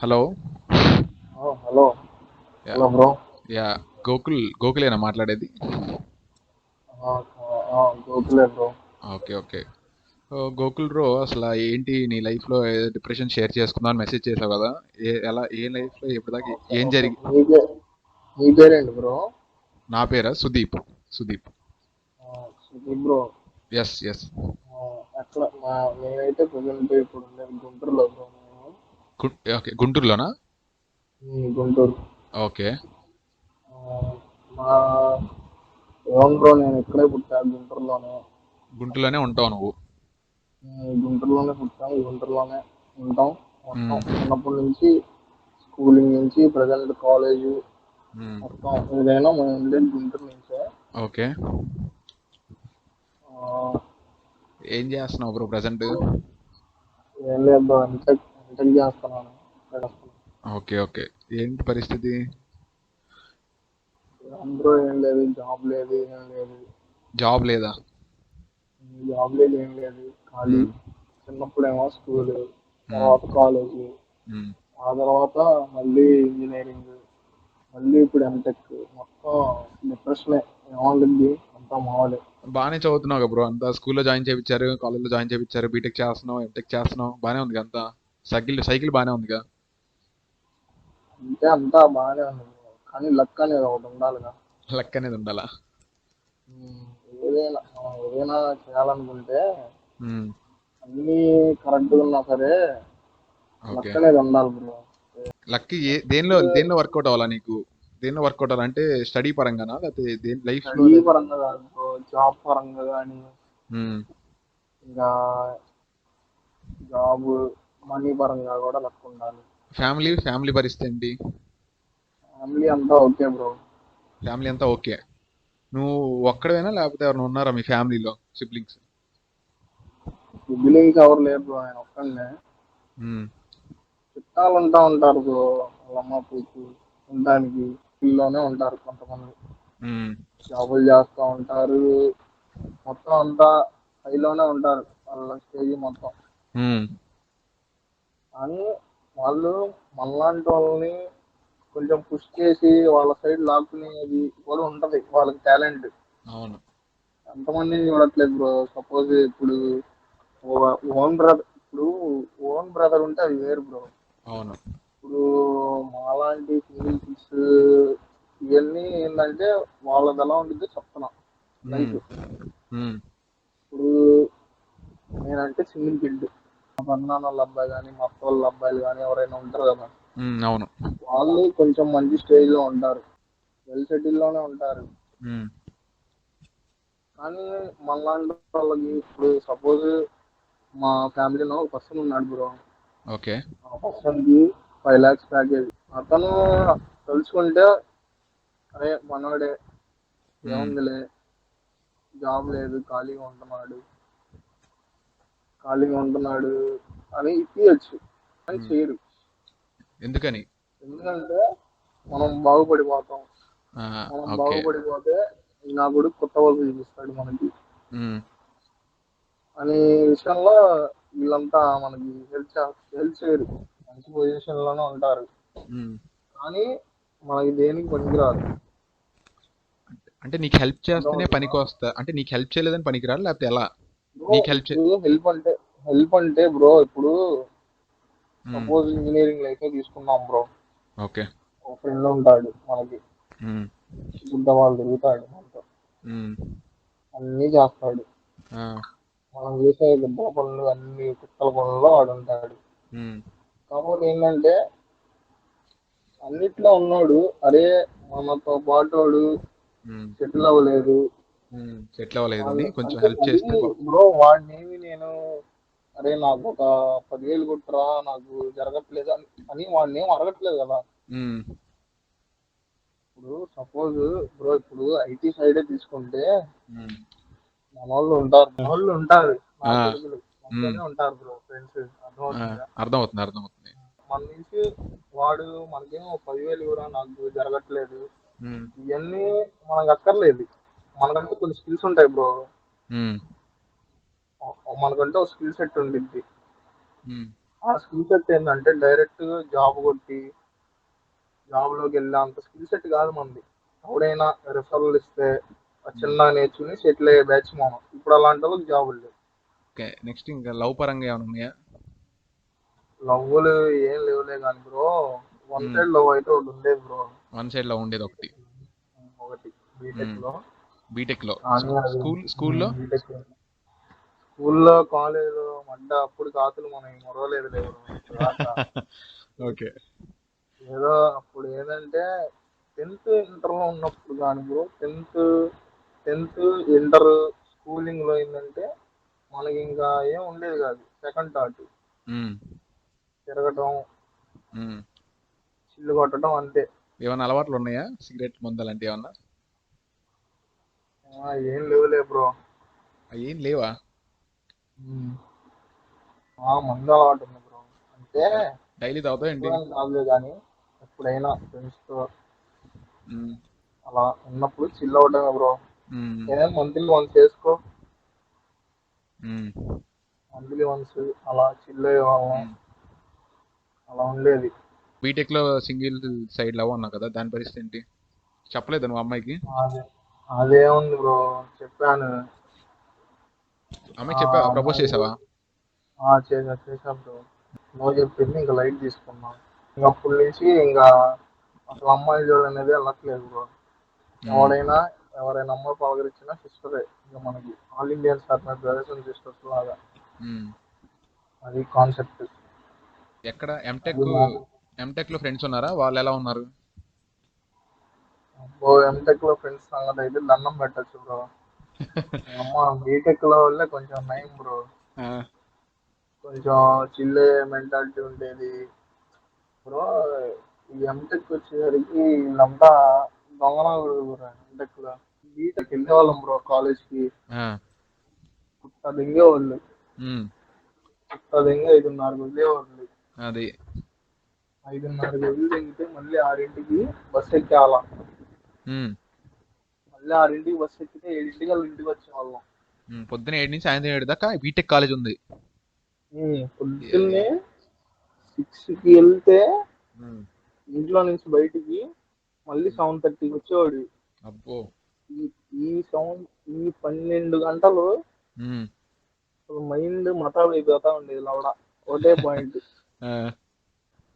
Hello. Hello. Hello bro. Yeah Gokul గోకులేనా మాట్లాడేది? Gokhale bro. Okay okay. Gokul bro అసలు ఏంటి నీ లైఫ్లో డిప్రెషన్ షేర్ చేసుకుందాం అని మెసేజ్ చేసావు కదా? ఏ ఎలా ఏ లైఫ్లో ఎప్పటిదాకా ఓకే ఏం ఓకే జరిగి మీ పే మీ పేరేంటి బ్రో? నా పేరా? సుదీప్. సుదీప్. ఆ, సుదీప్ బ్రో. Yes yes. మా నేనైతే ప్రజెంట్ ఇప్పుడు నేను గుంటూరులో బ్రో. ఓకే గుంటూరులోనా? గుంటూరు. ఓకే. మా బ్రో నేను ఇక్కడే పుట్టా? గుంటూరులోనే. గుంటూరులోనే ఉంటావు నువ్వు. గుంటూరులోనే పుట్టాం గుంటూరులోనే ఉంటాం మొత్తం. చిన్నప్పటి నుంచి స్కూలింగ్ నుంచి ప్రజెంట్ కాలేజ్. మొత్తం ఏదైనా మనం ఉండేది గుంటూరు నుంచే. ఓకే. ఏం చేస్తున్నావు బ్రో ప్రజెంట్? ఏం లేదు బ్రో ఎంటెక్ ఇక్కడ ఓకే ఓకే. ఏంటి పరిస్థితి? అందరూ ఏం లేదు జాబ్ లేదు ఏం లేదు. జాబ్ లేదా? జాబ్ లేదు ఏం లేదు. ఖాళీ. చిన్నప్పుడేమో స్కూల్. తర్వాత కాలేజ్. ఆ తర్వాత మళ్ళీ ఇంజనీరింగ్. మళ్ళీ ఇప్పుడు ఎంటెక్ మొత్తం డిప్రెషనే. ఏముంటుంది? అంతా మామూలే. బాగానే చదువుతున్నావు బ్రో. అంతా స్కూల్లో జాయిన్ చేయించారు కాలేజ్లో జాయిన్ చేయించారు బీటెక్ చేస్తున్నావు ఎంటెక్ చేస్తున్నావు. బాగానే ఉంది అంతా? సైకిల్ సైకిల్ బాగానే ఉంది కదా అంటే అంతా బాగానే ఉంది. కానీ లక్ అనేది ఒకటి ఉండాలిగా. లక్ అనేది ఉండాలా? ఏదైనా ఏదైనా చేయాలనుకుంటే. అన్నీ కరెక్ట్గా ఉన్నా సరే లక్ అనేది ఉండాలి బ్రో. లక్ ఏ దేనిలో దేనిలో వర్కౌట్ అవ్వాలా నీకు? దేనిలో వర్కౌట్ అవ్వాలంటే స్టడీ పరంగానా? లేకపోతే లైఫ్లో స్టడీ పరంగా కాదు జాబ్ పరంగా కానీ ఇంకా జాబ్ మనీ పరంగా కూడా లక్ ఉండాలి. ఫ్యామిలీ ఫ్యామిలీ పరిస్థితి ఏంటి? ఫ్యామిలీ అంతా ఓకే బ్రో. ఫ్యామిలీ అంతా ఓకే. నువ్వు ఒక్కడవేనా లేకపోతే ఎవరైనా ఉన్నారా మీ ఫ్యామిలీలో సిబ్లింగ్స్? సిబ్లింగ్స్ ఎవరు లేరు బ్రో ఆయన ఒక్కనే చుట్టాలు ఉంటా ఉంటారు బ్రో వాళ్ళ అమ్మ పూపు ఉండడానికి ఇల్లులోనే ఉంటారు కొంతమంది. జాబులు చేస్తూ ఉంటారు. మొత్తం అంతా హైలోనే ఉంటారు. వాళ్ళ స్టేజ్ మొత్తం. కానీ వాళ్ళు మనలాంటి వాళ్ళని కొంచెం పుష్ చేసి వాళ్ళ సైడ్ లాక్కునేది కూడా ఉంటది వాళ్ళకి టాలెంట్ అవును. ఎంతమందిని చూడట్లేదు బ్రో సపోజ్ ఇప్పుడు ఓన్ బ్రదర్ ఇప్పుడు ఓన్ బ్రదర్ ఉంటే అది వేరు బ్రో అవును. ఇప్పుడు మాలాంటి సింగిల్ కిడ్స్ ఇవన్నీ ఏంటంటే వాళ్ళది ఎలా ఉంటుంది చెప్తున్నా లైఫ్. ఇప్పుడు నేనంటే సింగిల్ కిడ్ పన్నాన్న వాళ్ళ అబ్బాయి కానీ మా అక్క వాళ్ళ అబ్బాయిలు కానీ ఎవరైనా ఉంటారు కదా. అవును. వాళ్ళు కొంచెం మంచి స్టేజ్లో ఉంటారు. వెల్ సెటిల్లోనే ఉంటారు. కానీ మనలాంటి వాళ్ళకి ఇప్పుడు సపోజ్ మా ఫ్యామిలీలో ఒక పర్సన్ ఉన్నాడు బ్రో ఓకే. ఆ పర్సన్కి ఫైవ్ లాక్స్ ప్యాకేజ్ అతను తెలుసుకుంటే అరే మనోడే. ఏముందిలే జాబ్ లేదు ఖాళీగా ఉంటున్నాడు. ఖాళీగా ఉంటున్నాడు అని ఇప్పియచ్చు అని. చేయరు. ఎందుకని? ఎందుకంటే మనం బాగుపడిపోతాం. మనం బాగుపడిపోతే నా కొడుకు కొత్త వాళ్ళు చూపిస్తాడు మనకి. అనే విషయంలో వీళ్ళంతా మనకి హెల్ప్ హెల్ప్ చేయరు. మంచి పొజిషన్లోనే ఉంటారు. కానీ మనకి దేనికి పనికిరాదు. అంటే నీకు హెల్ప్ చేస్తేనే పనికి వస్తా అంటే నీకు హెల్ప్ చేయలేదని పనికిరాడు లేకపోతే ఎలా? నీకు హెల్ప్ హెల్ప్ అంటే హెల్ప్ అంటే బ్రో ఇప్పుడు. సపోజ్ ఇంజనీరింగ్ లైఫ్ తీసుకున్నాం బ్రో ఓకే ఒక ఫ్రెండ్ ఉంటాడు మనకి మ్మ్. గుడ్డ వాళ్ళు తిరుగుతాడు మనతో మ్మ్. అన్నీ చేస్తాడు మనం చేసే గుడ్డల పనులు అన్ని కుక్కల పనుల్లో వాడు ఉంటాడు. కాకపోతే ఏంటంటే అన్నిట్లో ఉన్నాడు అరే మనతో పాటు వాడు. సెటిల్ అవ్వలేదు. సెటిల్ అవ్వలేదని వాడిని కొంచెం హెల్ప్ చేస్తే బ్రో వాడినేమి నేను అరే నాకు ఒక పదివేలు కొట్టురా నాకు జరగట్లేదు అని వాడిని ఏం అడగట్లేదు కదా. ఇప్పుడు సపోజ్ బ్రో ఇప్పుడు ఐటీ సైడే తీసుకుంటే. మన వాళ్ళు ఉంటారు. మన వాళ్ళు ఉంటారు. ఉంటారు బ్రో ఫ్రెండ్స్. అర్థమవుతుందా? అర్థమవుతుంది మన నుంచి వాడు మనకేమో పదివేలు ఇవ్వరా నాకు జరగట్లేదు. ఇవన్నీ మనకు అక్కర్లేదు. మనకంటూ కొన్ని స్కిల్స్ ఉంటాయి బ్రో. మనకంటే ఒక స్కిల్ సెట్ ఉండిద్ది. ఆ స్కిల్ సెట్ ఏంటంటే డైరెక్ట్ జాబ్ కొట్టి జాబ్లోకి వెళ్ళే అంత స్కిల్ సెట్ కాదు మనది. ఎవడైనా రిఫరల్ ఇస్తే చిన్న నేర్చుకుని సెటిల్ అయ్యే బ్యాచ్ మనం. ఇప్పుడు అలాంటి వాళ్ళకి జాబులు లేవు ఓకే నెక్స్ట్ ఇంకా లవ్ పరంగా ఏమైనా ఉన్నాయా? లవ్వులు ఏం లేవులే కానీ బ్రో వన్. సైడ్ లవ్ అయితే ఒకటి ఉండేది బ్రో వన్ సైడ్లో ఉండేది ఒకటి. ఒకటి బీటెక్లో. బీటెక్లో. స్కూల్ స్కూల్లో. స్కూల్లో కాలేజ్ మడ్డ అప్పుడు కాతులు మనం మొరవలేదు ఓకే. ఏదో అప్పుడు ఏంటంటే టెన్త్ ఇంటర్లో ఉన్నప్పుడు కానీ బ్రో టెన్త్ టెన్త్ ఇంటర్ స్కూలింగ్లో ఏంటంటే మనకి ఇంకా ఏం ఉండేది కాదు. Second thought. తిరగటం చిల్లు కొట్టడం అంతే. ఏమైనా అలవాట్లు ఉన్నాయా? సిగరెట్ మందు అలాంటివి ఏమన్నా? ఏం లేవులే బ్రో. ఏం లేవా? మందు అలవాటు ఉంది బ్రో. అంటే డైలీ ఎప్పుడైనా కాదులే కానీ ఎప్పుడైనా ఫ్రెండ్స్తో. అలా ఉన్నప్పుడు చిల్ అవడమే బ్రో. ఏదైనా మంత్లీ వన్స్ చేసుకో. మంత్లీ వన్స్ అలా చిల్ అయ్యేవాళ్ళం. అలా ఉండేది. బీటెక్లో సింగిల్ సైడ్ లవ్ అన్నావు కదా దాని పరిస్థితి ఏంటి? చెప్పలేదు నువ్వు అమ్మాయికి? అదేముంది బ్రో చెప్పాను. అమ్మాయికి చెప్పావా ఆ, ప్రపోజ్ అమ్మాయి- చేసావా? ఆ, చేసా చేసా బ్రో. నువ్వు చెప్పింది ఇంకా లైట్ తీసుకున్నాం. ఇంకా అప్పటి నుంచి ఇంకా అసలు అమ్మాయి జోడు అనేది వెళ్ళట్లేదు బ్రో. ఎవడైనా ఎవరైనా అమ్మాయి పలకరించినా సిస్టరే. ఇంకా మనకి all Indian are brothers and sisters లాగా. అది కాన్సెప్ట్. ఎక్కడ? ఎంటెక్ ఎంటెక్లో ఫ్రెండ్స్ ఉన్నారా? వాళ్ళు ఎలా ఉన్నారు? ఓ ఎంటెక్లో ఫ్రెండ్స్ సంగతి అయితే దండం పెట్టచ్చు బ్రో అమ్మ బీటెక్లో వాళ్ళే కొంచెం నయం బ్రో కొంచెం చిల్ మెంటాలిటీ ఉండేది. బ్రో ఈ ఎంటెక్ వచ్చేసరికి వీళ్ళంతా దొంగనాలు ఎంటెక్లో. బీటెక్ వెళ్ళేవాళ్ళం బ్రో కాలేజ్కి. పుట్ట దింగేవాళ్ళు మ్మ్. పుట్ట దింగి ఐదున్నరకు వెళ్ళేవాళ్ళు అది. ఐదున్నరకు వెళ్ళి దిగితే మళ్ళీ ఆరింటికి బస్ ఎక్కాల. మళ్ళీ ఆరింటికి బస్ ఎక్కితే ఏడింటికి వాళ్ళ ఇంటికి వచ్చేవాళ్ళం మ్మ్. పొద్దున ఏడు నుంచి సాయంత్రం ఏడు దాకా బీటెక్ కాలేజ్ ఉంది. పొద్దున్నే సిక్స్కి వెళ్తే. ఇంట్లో నుంచి బయటికి మళ్ళీ సెవెన్ థర్టీకి వచ్చేవాడు. అబ్బో. ఈ- సెవెన్ ఈ పన్నెండు గంటలు. మైండ్ మతాబ్ అయిపోతా ఉండేది లవడ. ఒకటే పాయింట్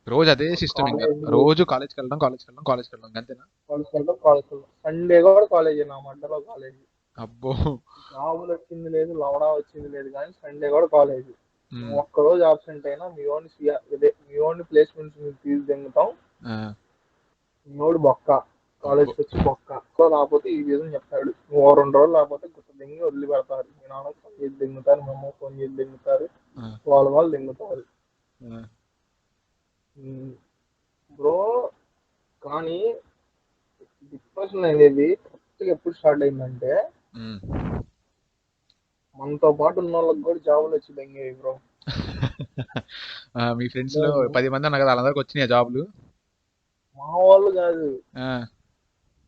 రోజు అదే సిస్టమ్ ఇంకా. కాలేజ్ రోజు కాలేజ్కి వెళ్ళడం కాలేజ్కి వెళ్ళడం కాలేజ్కి వెళ్ళడం అంతేనా? కాలేజ్ వెళ్తాం కాలేజ్ వెళ్తాం సండే కూడా కాలేజ్ నా మధ్యలో కాలేజ్ అబ్బో. జాబులు వచ్చింది లేదు లవడా వచ్చింది లేదు కానీ సండే కూడా కాలేజ్ మ్మ్. ఒక్క రోజు ఆబ్సెంట్ అయినా మీ ఓన్ ఇదే మీ ఓన్ ప్లేస్మెంట్స్ మీరు ఫీజు దింగుతాం ఆ, మీ ఓడి బొక్క. కాలేజ్కి వచ్చి బొక్క. సో లేకపోతే ఈ విధం చెప్తాడు. ఓ రెండు రోజులు లేకపోతే గుర్తు దింగి వదిలి పెడతారు మీ నాన్న ఫోన్ చేసి దింగుతారు మీ అమ్మ ఫోన్ చేసి దింగుతారు. వాళ్ళ వాళ్ళు దింగుతారు. బ్రో కానీ డిప్రెషన్ అనేది కరెక్ట్గా ఎప్పుడు స్టార్ట్ అయిందంటే. మనతో పాటు ఉన్న వాళ్ళకి కూడా జాబులు వచ్చి దింగేవి బ్రో. మీ ఫ్రెండ్స్లో పది మంది అన్నా కదా వాళ్ళందరికి వచ్చినాయి జాబ్లు? మా వాళ్ళు కాదు.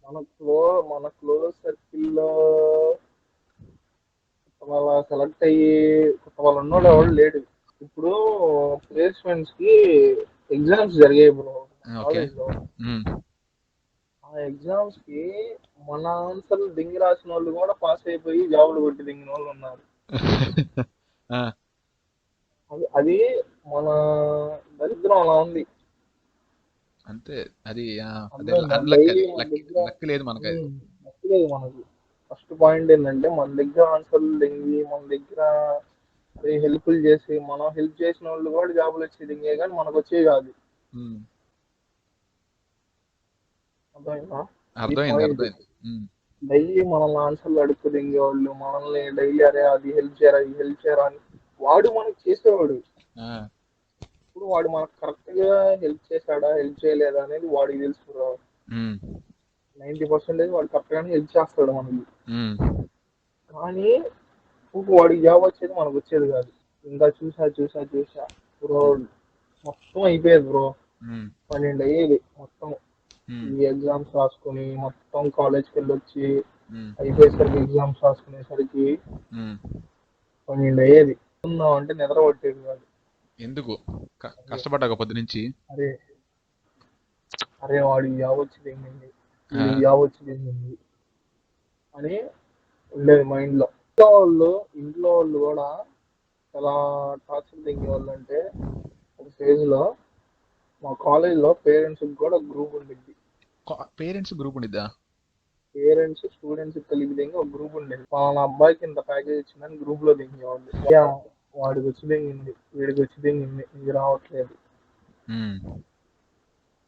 మన క్లో మన క్లోజ్ సర్కిల్లో వాళ్ళ సెలెక్ట్ అయ్యి కొత్త వాళ్ళు ఉన్నోడు ఎవడు లేడు ఇప్పుడు ప్లేస్మెంట్స్కి ఎగ్జామ్స్ జరిగాయి బ్రో. ఆ ఎగ్జామ్స్కి మన ఆన్సర్లు దింగి రాసిన వాళ్ళు కూడా పాస్ అయిపోయి జాబులు కొట్టి దింగిన వాళ్ళు ఉన్నారు. అది అది మన దరిద్రం అలా ఉంది. అంతే. అది లక్ లేదు మనకు ఫస్ట్ పాయింట్ ఏంటంటే మన దగ్గర ఆన్సర్లు దింగి మన దగ్గర అది హెల్ప్ఫుల్ చేసి మనం హెల్ప్ చేసిన వాళ్ళు కూడా జాబులు వచ్చి దింగే కానీ మనకు వచ్చేవి కాదు. అర్థమైందా. డైలీ మనల్ని ఆన్సర్లు అడుక్కు దింగేవాళ్ళు మనల్ని డైలీ అరే అది హెల్ప్ చేయరా ఇది హెల్ప్ చేయరా అని వాడు మనకు చేసేవాడు ఇప్పుడు వాడు మనకు కరెక్ట్గా హెల్ప్ చేశాడా హెల్ప్ చేయలేదా అనేది వాడికి తెలుసు మ్మ్. నైన్టీ పర్సెంటేజ్ వాడు కరెక్ట్ గానే హెల్ప్ చేస్తాడు మనకి. కానీ ఇప్పుడు వాడికి జాబ్ వచ్చేది మనకు వచ్చేది కాదు. ఇంకా చూసా చూసా చూసా. బ్రో మొత్తం అయిపోయేది బ్రో. పన్నెండు అయ్యేది మొత్తం. ఈ ఎగ్జామ్స్ రాసుకొని మొత్తం కాలేజ్కి వెళ్ళి వచ్చి మ్మ్. అయిపోయేసరికి ఎగ్జామ్స్ రాసుకునేసరికి. పన్నెండు అయ్యేది. అంటే నిద్ర పట్టేది కాదు. ఎందుకు? కష్టపడ్డాక పొద్దు నుంచి? అరే అరే వాడి జాబ్ వచ్చింది ఆ. జాబ్ వచ్చింది ఏంటి అని ఉండేది మైండ్లో. ఇంట్లో వాళ్ళు ఇంట్లో వాళ్ళు కూడా ఎలా టార్చర్ దింగే వాళ్ళు అంటే ఒక స్టేజ్లో మా కాలేజ్లో పేరెంట్స్ కూడా గ్రూప్ ఉండిద్ది. పేరెంట్స్ గ్రూప్ ఉండిద్దా? పేరెంట్స్ స్టూడెంట్స్ కలిపి దింగి ఒక గ్రూప్ ఉండేది మా అబ్బాయికి ఇంత ప్యాకేజ్ ఇచ్చిందని గ్రూప్లో దింగేవాళ్ళు వాడికి వచ్చి దింగింది వీడికి వచ్చి దింగింది ఇది రావట్లేదు.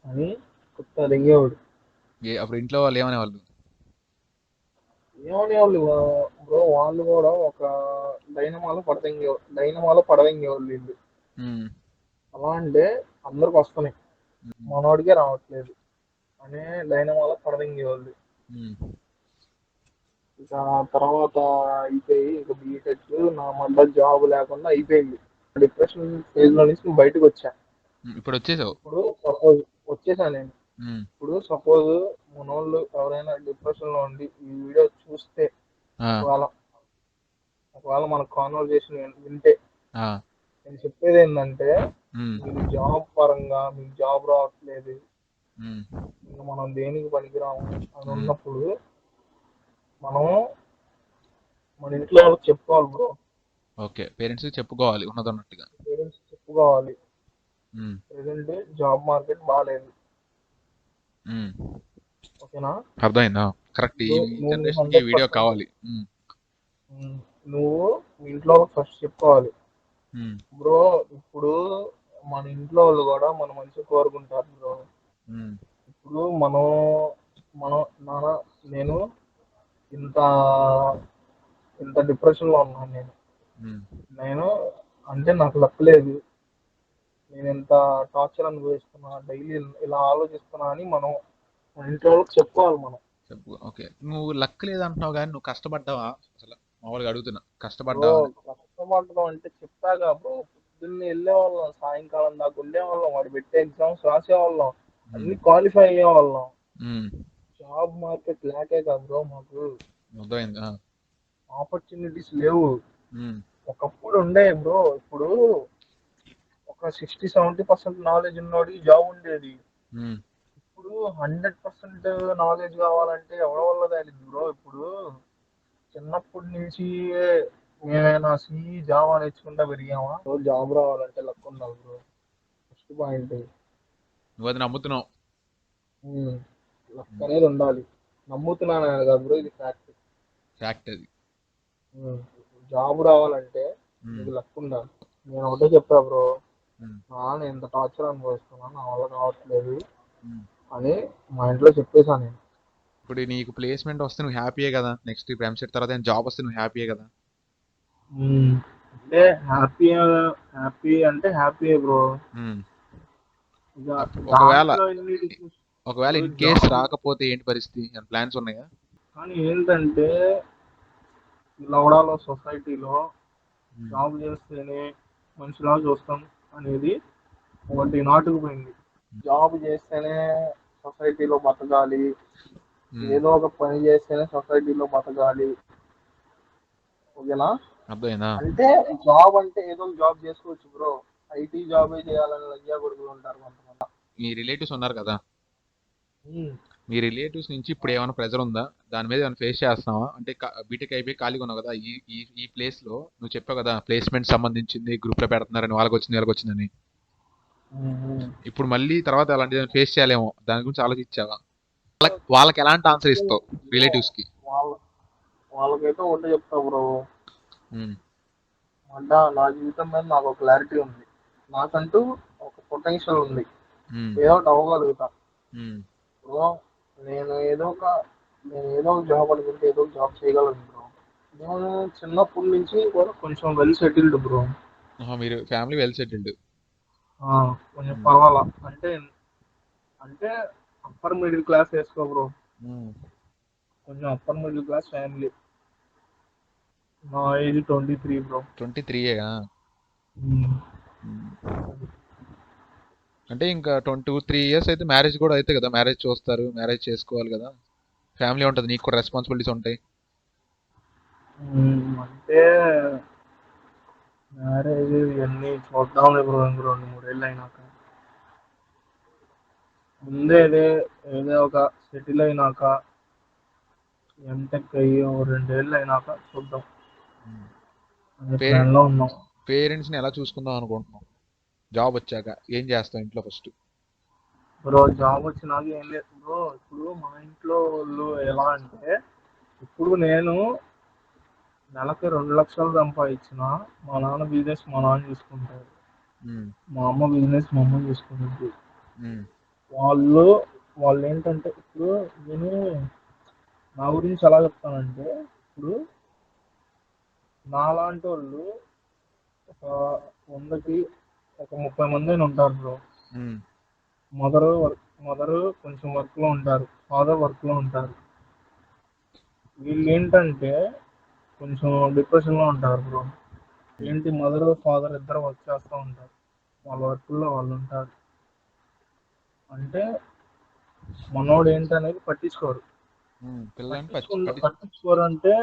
అని కొత్త దింగేవాడు అప్పుడు ఇంట్లో వాళ్ళు ఏమనేవాళ్ళు? ఏమనేవాళ్ళు? బ్రో వాళ్ళు కూడా ఒక డైనమాలో పడదంగే డైనమాలో పడదంగేవాళ్ళు వీళ్ళు. ఉమ్. అలా అంటే అందరికి వస్తున్నాయి మనోడికే రావట్లేదు. అనే డైనమాలో పడదంగేవాళ్ళు ఉమ్. ఇక తర్వాత అయిపోయి ఇక బీటెక్ నా మళ్ళీ జాబ్ లేకుండా అయిపోయింది. డిప్రెషన్ ఫేజ్లో నుంచి బయటకు వచ్చా. ఇప్పుడు వచ్చేసావు? ఇప్పుడు సపోజ్ వచ్చేసాను నేను. ఇప్పుడు సపోజ్ మనోళ్ళు ఎవరైనా డిప్రెషన్లో ఉండి ఈ వీడియో చూస్తే ఒకవేళ మన కాన్వర్జేషన్ వింటే. నేను చెప్పేది ఏంటంటే. మీరు జాబ్ పరంగా మీకు జాబ్ రావట్లేదు. ఇంకా మనం దేనికి పనికిరాము అని ఉన్నప్పుడు మనం మన ఇంట్లో వాళ్ళకి చెప్పుకోవాలి బ్రో ఓకే పేరెంట్స్ చెప్పుకోవాలి ఉన్నది ఉన్నట్టుగా పేరెంట్స్ చెప్పుకోవాలి ఉమ్. ప్రెసెంట్ జాబ్ మార్కెట్ బాగాలేదు. ఓకేనా? అర్థమైందా? కరెక్ట్ ఈ జనరేషన్కి వీడియో 100% కావాలి. నువ్వు మీ ఇంట్లో ఫస్ట్ చెప్పుకోవాలి. బ్రో ఇప్పుడు మన ఇంట్లో వాళ్ళు కూడా మన మంచి కోరుకుంటారు బ్రో. ఇప్పుడు మనం మనం నాన్న నేను ఇంత ఇంత డిప్రెషన్లో ఉన్నాను నేను. నేను అంటే నాకు లక్ లేదు. నేను ఎంత టార్చర్ అనుభవిస్తున్నా డైలీ ఇలా ఆలోచిస్తున్నా అని మనం ఇంట్లో వాళ్ళకి చెప్పుకోవాలి మనం. చెప్పు ఓకే. నువ్వు లక్ లేదంటున్నావు కానీ నువ్వు కష్టపడ్డావా? అసలు మామూలుగా అడుగుతున్నా. కష్టపడ్డావా? కష్టపడడం అంటే చెప్పాగా బ్రో పొద్దున్నే వెళ్ళేవాళ్ళం సాయంకాలం దాకా ఉండేవాళ్ళం వాడు పెట్టే ఎగ్జామ్స్ రాసేవాళ్ళం అన్ని క్వాలిఫై అయ్యేవాళ్ళం. జాబ్ మార్కెట్ లేకే కదా బ్రో మాకు. ఆపర్చునిటీస్ లేవు. ఒకప్పుడు ఉండే బ్రో ఇప్పుడు ఒక సిక్స్టీ సెవెంటీ పర్సెంట్ నాలెడ్జ్ ఉన్నోడికి జాబ్ ఉండేది. ఇప్పుడు హండ్రెడ్ పర్సెంట్ నాలెడ్జ్ కావాలంటే ఎవరి వల్ల తేలింది బ్రో ఇప్పుడు? చిన్నప్పటి నుంచి మేమైనా సి జావా నేర్చుకుంటా పెరిగామా జాబ్ రావాలంటే లక్ ఉండాలి బ్రో. ఫస్ట్ పాయింట్ నువ్వు అది నమ్ముతున్నావు. లక్ అనేది ఉండాలి. నమ్ముతున్నాను కదా బ్రో ఇది ఫ్యాక్ట్ ఫ్యాక్ట్ అది. జాబ్ రావాలంటే. నీకు లక్ ఉండాలి. నేను ఒకటే చెప్పా బ్రో. నాన్న ఎంత టార్చర్ అనుభవిస్తున్నా నా వల్ల కావట్లేదు. అని మా ఇంట్లో చెప్పేశాను నేను. ఇప్పుడు నీకు ప్లేస్మెంట్ వస్తే నువ్వు హ్యాపీయే కదా నెక్స్ట్ ఇప్పుడు ఎంసెట్ తర్వాత జాబ్ వస్తే నువ్వు హ్యాపీయే కదా? అంటే హ్యాపీ హ్యాపీ అంటే హ్యాపీ బ్రో ఒకవేళ- ఒకవేళ ఇన్ కేస్ రాకపోతే ఏంటి పరిస్థితి? ప్లాన్స్ ఉన్నాయా? కానీ ఏంటంటే లవడాలో సొసైటీలో. జాబ్ చేస్తేనే మనిషిలా చూస్తాం. అనేది ఒకటి నాటుకుపోయింది. జాబ్ చేస్తేనే సొసైటీలో బతకాలి. ఏదో ఒక పని చేస్తేనే సొసైటీలో బతకాలి. ఓకేనా? అర్థమైందా? అంటే జాబ్ అంటే ఏదో ఒక జాబ్ చేసుకోవచ్చు బ్రో. ఐటీ జాబే చేయాలని లగ్గా కొడుకులు ఉంటారు కొంతమంది. మీ రిలేటివ్స్ ఉన్నారు కదా. మీ రిలేటివ్స్ నుంచి ఇప్పుడు ఏమైనా ప్రెజర్ ఉందా? దాని మీద ఏమైనా ఫేస్ చేస్తున్నావా? అంటే బీటెక్ అయిపోయి ఖాళీగా ఉన్నావు కదా ఈ ఈ ఈ ప్లేస్లో నువ్వు చెప్పావు కదా ప్లేస్మెంట్ సంబంధించింది గ్రూప్లో పెడుతున్నారని వాళ్ళకి వచ్చింది వీళ్ళకి వచ్చిందని. ఇప్పుడు మళ్ళీ తర్వాత అలాంటిది ఫేస్ చేయాలేమో దాని గురించి ఆలోచించావా? వాళ్ళకి వాళ్ళకి ఎలాంటి ఆన్సర్ ఇస్తావు రిలేటివ్స్కి వాళ్ళ వాళ్ళకైతే ఒకటే చెప్తా బ్రో. అంటే నా జీవితం మీద నాకు ఒక క్లారిటీ ఉంది. నాకంటూ ఒక పొటెన్షియల్ ఉంది. ఏదో అవ్వగలుగుతా బ్రో నేను ఏదో ఒక నేను ఏదో ఒక జాబ్ అనుకుంటే ఏదో ఒక జాబ్ చేయగలను బ్రో నేను చిన్నప్పటి నుంచి కూడా కొంచెం వెల్ సెటిల్డ్ బ్రో మీరు ఫ్యామిలీ వెల్ సెటిల్డ్ కొంచెం పర్వాలా? అంటే అంటే అప్పర్ మిడిల్ క్లాస్ వేసుకో బ్రో కొంచెం అప్పర్ మిడిల్ క్లాస్ ఫ్యామిలీ నా age twenty three bro twenty త్రీయేగా అంటే ఇంకా ట్వంటీ త్రీ ఇయర్స్ అయితే మ్యారేజ్ కూడా అయితే కదా మ్యారేజ్ చూస్తారు మ్యారేజ్ చేసుకోవాలి కదా. ఫ్యామిలీ ఉంటుంది నీకు కూడా రెస్పాన్సిబిలిటీస్ ఉంటాయి. అంటే మ్యారేజ్ ఇవన్నీ చూద్దాం ఇంక రెండు మూడేళ్ళు అయినాక. ముందే ఏదే ఏదో ఒక సెటిల్ అయినాక ఎంటెక్ అయ్యి రెండేళ్ళు అయినాక చూద్దాం. పేరెంట్స్ని ఎలా చూసుకుందాం అనుకుంటున్నాం జాబ్ వచ్చాక ఏం చేస్తాం ఇంట్లో ఫస్ట్ బ్రో జాబ్ వచ్చినాక ఏం లేదు బ్రో ఇప్పుడు మా ఇంట్లో వాళ్ళు ఎలా అంటే ఇప్పుడు నేను నెలకి రెండు లక్షలు సంపాదించిన మా నాన్న బిజినెస్ మా నాన్న చూసుకుంటాడు. మా అమ్మ బిజినెస్ మా అమ్మ చూసుకుంటుంది. వాళ్ళు వాళ్ళు ఏంటంటే ఇప్పుడు నేను నా గురించి ఎలా చెప్తానంటే ఇప్పుడు నాలాంటి వాళ్ళు ఒక వందకి ఒక ముప్పై మంది అయినా ఉంటారు బ్రో. మదర్ వర్క్ మదర్ కొంచెం వర్క్లో ఉంటారు. ఫాదర్ వర్క్లో ఉంటారు. వీళ్ళు ఏంటంటే కొంచెం డిప్రెషన్లో ఉంటారు బ్రో. ఏంటి మదర్ ఫాదర్ ఇద్దరు వర్క్ చేస్తూ ఉంటారు. వాళ్ళ వర్క్లో వాళ్ళు ఉంటారు. అంటే మనోడు ఏంటనేది పట్టించుకోరు. పిల్లల్ని పట్టించుకుంటూ- పట్టించుకోరు అంటే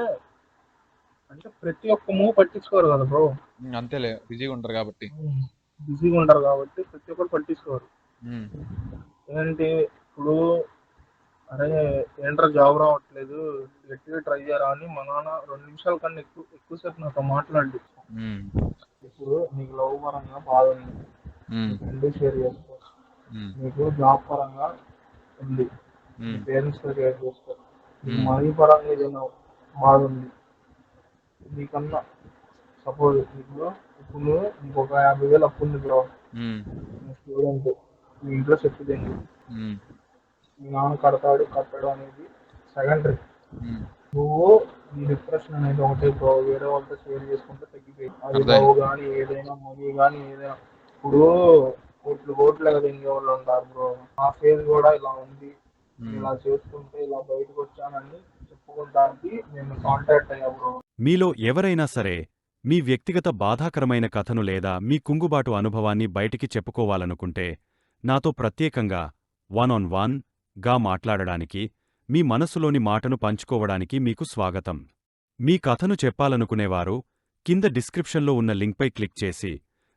అంటే ప్రతి ఒక్క మూవ్ పట్టించుకోరు కదా బ్రో. అంతేలే. బిజీగా ఉంటారు కాబట్టి. బిజీగా ఉంటారు కాబట్టి ప్రతి ఒక్కరు పట్టించుకోరు. ఉమ్, ఏంటి ఇప్పుడు అరే ఏంట్రా జాబ్ రావట్లేదు గట్టిగా ట్రై చేయరా అని మా నాన్న రెండు నిమిషాల కన్నా ఎక్కువ ఎక్కువసేపు నాతో మాట్లాడి ఇప్పుడు నీకు లవ్ పరంగా బాధ ఉంది. ఉమ్, రెండు షేర్ చేసుకో. నీకు జాబ్ పరంగా ఉంది. పేరెంట్స్తో షేర్ చేసుకో. మనీ పరంగా ఏదైనా బాధ ఉంది. నీకన్నా సపోజ్ ఇప్పుడు ఇప్పుడు ఒక యాభై వేలు అప్పు ఉంది బ్రో. స్టూడెంట్ నీ ఇంట్లో చెప్తుంది ఉమ్, మీ నాన్న కడతాడు కట్టడం అనేది సెకండరీ. నువ్వు నీ డిప్రెషన్ అనేది ఒకటే బ్రో. వేరే వాళ్ళతో షేర్ చేసుకుంటే తగ్గిపోయి. అది. లవ్ కానీ ఏదైనా మనీ కానీ ఏదైనా. ఇప్పుడు కోట్లు కోట్లు కదా ఇంకే వాళ్ళు ఉంటారు బ్రో. నా ఫేజ్ కూడా ఇలా ఉంది. ఇలా చేసుకుంటే ఇలా బయటకు వచ్చానని చెప్పుకోవడానికి నేను కాంటాక్ట్ అయ్యా బ్రో. మీలో ఎవరైనా సరే మీ వ్యక్తిగత బాధాకరమైన కథను లేదా మీ కుంగుబాటు అనుభవాన్ని బయటికి చెప్పుకోవాలనుకుంటే నాతో ప్రత్యేకంగా వన్ ఆన్ వన్గా మాట్లాడడానికి మీ మనసులోని మాటను పంచుకోవడానికి మీకు స్వాగతం. మీ కథను చెప్పాలనుకునేవారు కింద డిస్క్రిప్షన్లో ఉన్న లింక్పై క్లిక్ చేసి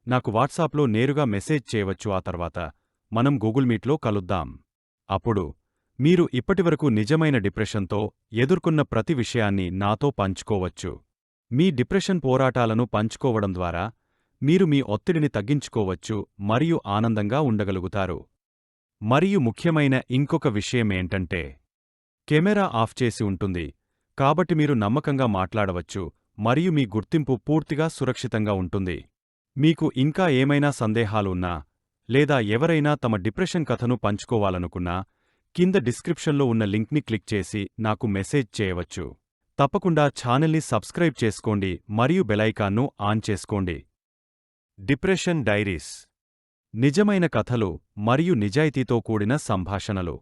నాకు వాట్సాప్లో నేరుగా మెసేజ్ చేయవచ్చు. ఆ తర్వాత మనం గూగుల్ మీట్లో కలుద్దాం. అప్పుడు మీరు ఇప్పటివరకు నిజమైన డిప్రెషన్తో ఎదుర్కొన్న ప్రతి విషయాన్ని నాతో పంచుకోవచ్చు. మీ డిప్రెషన్ పోరాటాలను పంచుకోవడం ద్వారా మీరు మీ ఒత్తిడిని తగ్గించుకోవచ్చు మరియు ఆనందంగా ఉండగలుగుతారు. మరియు ముఖ్యమైన ఇంకొక విషయమేంటంటే కెమెరా ఆఫ్ చేసి ఉంటుంది. కాబట్టి మీరు నమ్మకంగా మాట్లాడవచ్చు మరియు మీ గుర్తింపు పూర్తిగా సురక్షితంగా ఉంటుంది. మీకు ఇంకా ఏమైనా సందేహాలు ఉన్నా లేదా ఎవరైనా తమ డిప్రెషన్ కథను పంచుకోవాలనుకున్నా కింద డిస్క్రిప్షన్లో ఉన్న లింక్ని క్లిక్ చేసి నాకు మెసేజ్ చేయవచ్చు. తప్పకుండా ఛానల్ని సబ్స్క్రైబ్ చేసుకోండి మరియు బెలైకాన్ను ఆన్ చేసుకోండి. Depression diaries. నిజమైన కథలు మరియు నిజాయితీతో కూడిన సంభాషణలు.